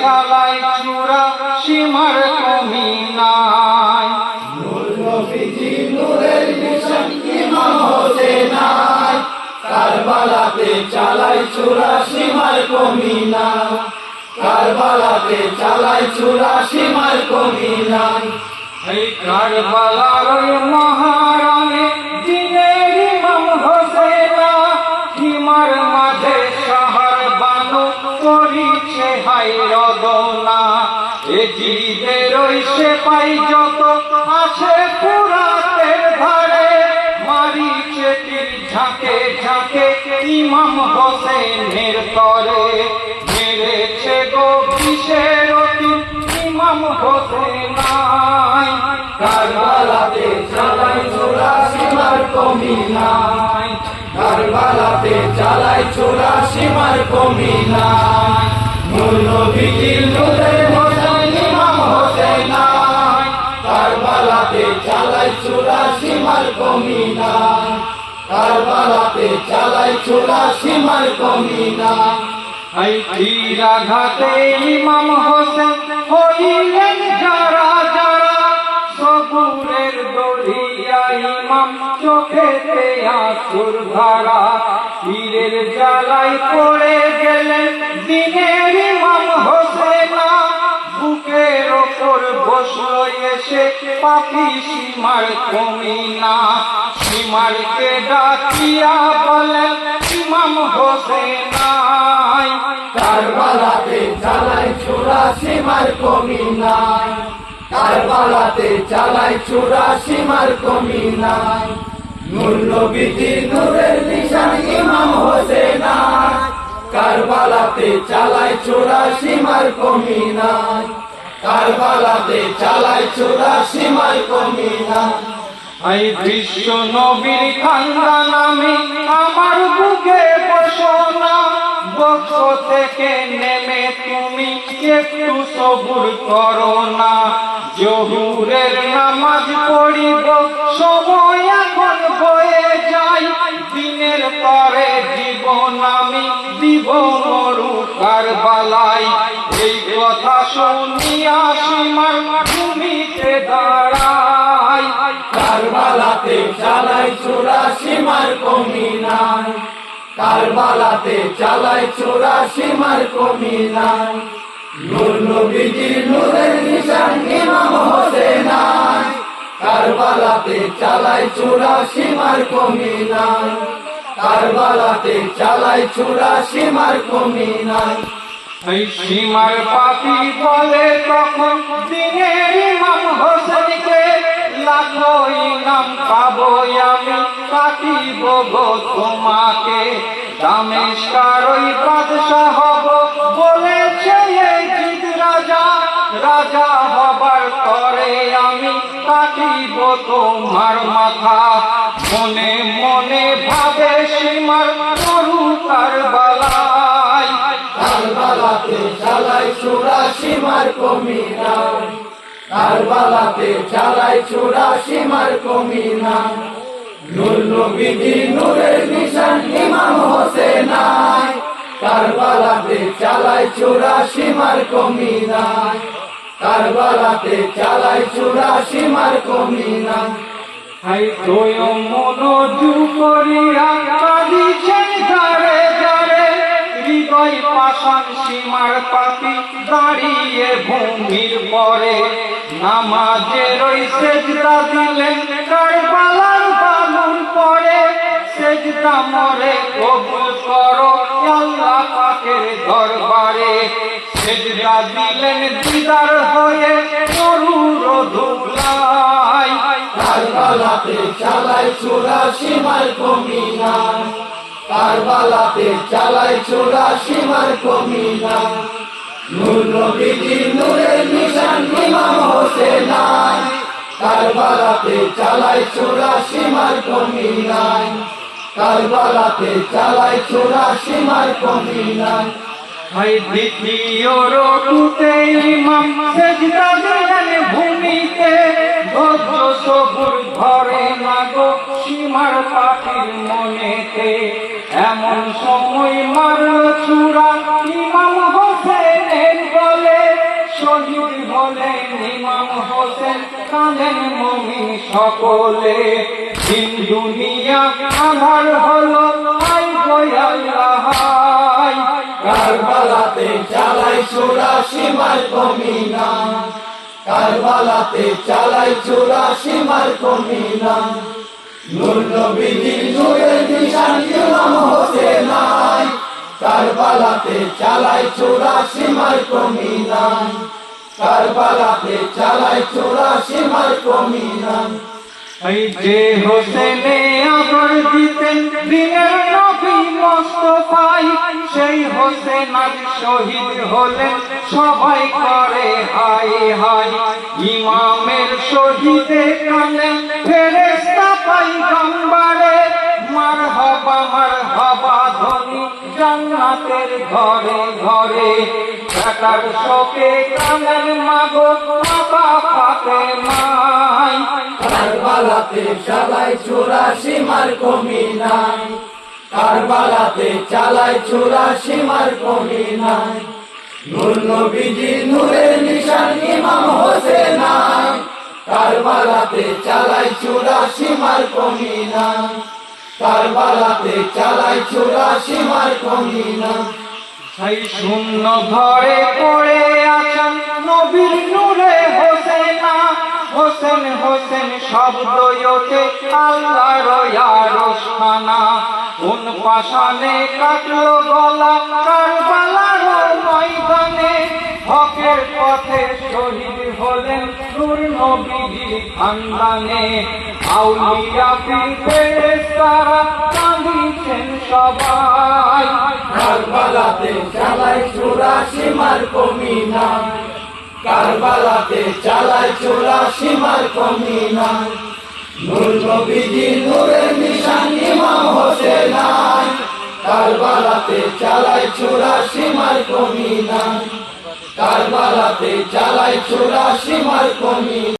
চালাই চূড়া সীমার কমি নাই। কারবালাতে চালাই চুরাশি মার কমিনা কারবালাতে চালাই চুরাশি মার কমিনা এই কারবালার ওই হাই রদনা এ জিদের ওই সেপাই যত আছে পুরাতের ধারে মারিছে তীর ঝাঁকে ঝাঁকে ইমাম হোসেনের তরে। মেরেছে গো কিসের ইমাম হোসেনাই, কারবালাতে চালাই চুরাশি মার কমিনা কারবালাতে চালাই চুরাশি মার কমিনা নূর নবীজির নূরের হোসেন ইমাম হোসেন কারবালাতে চালাই চুরাশি মার কমিনা কারবালাতে চালাই চুরাশি মার কমিনা এই তীরাঘাতে ইমাম হোসেন হইলেন যারা যারা। সবুরের দড়িয়া ইমাম চোখেতে আসুর ধারা তীরের জ্বালাই পড়ে গেলেন দিনের ইমাম হোসেনা। বুকের ওপর বসল এসে পাপি সীমার কমিনা। সীমারকে ডাকিয়া বলেন, ইমাম হোসেনাই, কারবালাতে চালাই চুরাশি মার কমিনায় কারবালাতে চালাই চুরাশি মার কমিনায় নূর নবীজি নূরের নিশান ইমাম হোসেন। কারবালাতে চালাই চুরাশি মার কমিনায় কারবালাতে চালাই চুরাশি মার কমিনায় এই বিশ্ব নবীর খান্দা নামে আমার বুকে বসনা। বক্ষ থেকে নেমে তুমি একটু সবুর করো না জহুরের নামাজ পড়িব, সময় এখন বয়ে যাই দিনের পরে জীবন আমি দিব মরু কারবালাই এই কথা শুনিয়া সীমার ভূমিতে দাঁড়াই কারবালাতে চালাই চুরাশি মার কমিনায় কারবালাতে চালাই চুরাশি মার কমিনায় নূর নূরের নিশান ইমাম হোসেন আয়। কারবালাতে চালাই চুরাশি মার কমিনায় কারবালাতে চালাই চুরাশি মার কমিনায় এই সীমার পাপি বলে তখন দিনের ইমাম হোসেনকে লাখো ইনাম পাবো আমি, কাটিব গো তোমাকে দামেশকার ওই বাদশাহ হব রাজা হবার পরে আমি কাটিব তোমার মাথা। মনে মনে ভাবে সীমার মরু চালাই চুরাশি মার কমিনায় কারবালাতে চালাই চুরাশি মার কমিনায় নূর নবীজি নূরের নিশান ইমাম হোসেন আয়। কারবালাতে চালাই চুরাশি মার কমিনায় কারবালাতে চালাই চুরাশি মার কমিনায় হাই তোয় মনোজু করিয়া কাঁদিছেন ধারে ধারে, হৃদয় পাশান সীমার পাতি দাঁড়িয়ে ভূমির পরে। নামাজের ওই সেজদা দিলেন কারবালার বালুর পরে। সেজদা মরে কবুল করো আল্লাহ পাকের দরবারে। সেজদা দিলেন দিদার হয়ে মরুর ধুলাই। কারবালাতে চালাই চুরাশি মার কমিনায় কারবালাতে চালাই চুরাশি মার কমিনায় নূর নবীজি নূরের নিশান ইমাম হোসেন কারবালাতে চালাই চুরাশি মার কমিনায় কারবালাতে চালাই চুরাশি মার কমিনায় হয় দ্বিতীয় রকুতে ইমাম সেজদা দিলেন ভূমিতে। ভদ্র সবুর ঘরে মাগো সীমার পাখির মনেতে। এমন সময় মারল চূড়া ইমাম হোসেনের বলে শহীদ হলেন ইমাম হোসেন কালেন মমিন সকলে। দিন দুনিয়া আধার হলো আই আল্লাহ। কারবালাতে চালাই চোরা সীমার কমিনা? কারবালাতে চালাই চোরা সীমার কমিনা? নূর নবীজির নূরের নিশান ইমাম হোসেনাই কারবালাতে চালাই চোরা সীমার কমিনা? কারবালাতে চালাই চোরা সীমার কমিনা? এই যে হোসেনে আবার দিতেন দিনের সেই হোসেন আজ শহীদ হলেন, সবাই করে হাই হাই ইমামের শহীদে কানে ফেরেস্তা পাই গম্বারে মার হবা মার হবা ধনী জান্নাতের ঘরে ঘরে। বেটার শোকে কানের মাগো বাবা ফাতে মাই কারবালাতে চালাই চোরা সীমার কমিনা কারবালাতে চালাই চোরা সীমার কমিনা নূর নবীজি নূরের নিশান ইমাম হোসেনাই। কারবালাতে চালাই চোরা সীমার কমিনা কারবালাতে চালাই চোরা সীমার কমিনা সেই শূন্য ঘরে পড়ে আছেন নবীর নূরে হোসেনা। হোসেন হোসেন শব্দ আল্লাহর আরশখানা কোন পাশানে কাটলো গলা, কারবালার ময়দানে হকের পথে শহীদ হলেন নূর নবীর খানদানে। আউলিয়া পীর তারা কাঁদিছেন সবাই। কারবালাতে চালাই চোরা সীমার কমিনা। কারবালাতে চালাই চোরা সীমার কমিনা। নূর নবীজি নূরের নিশান ইমাম হোসেনাই কারবালাতে চালাই চোরা সীমার কমিনা। কারবালাতে চালাই চোরা সীমার কমিনা।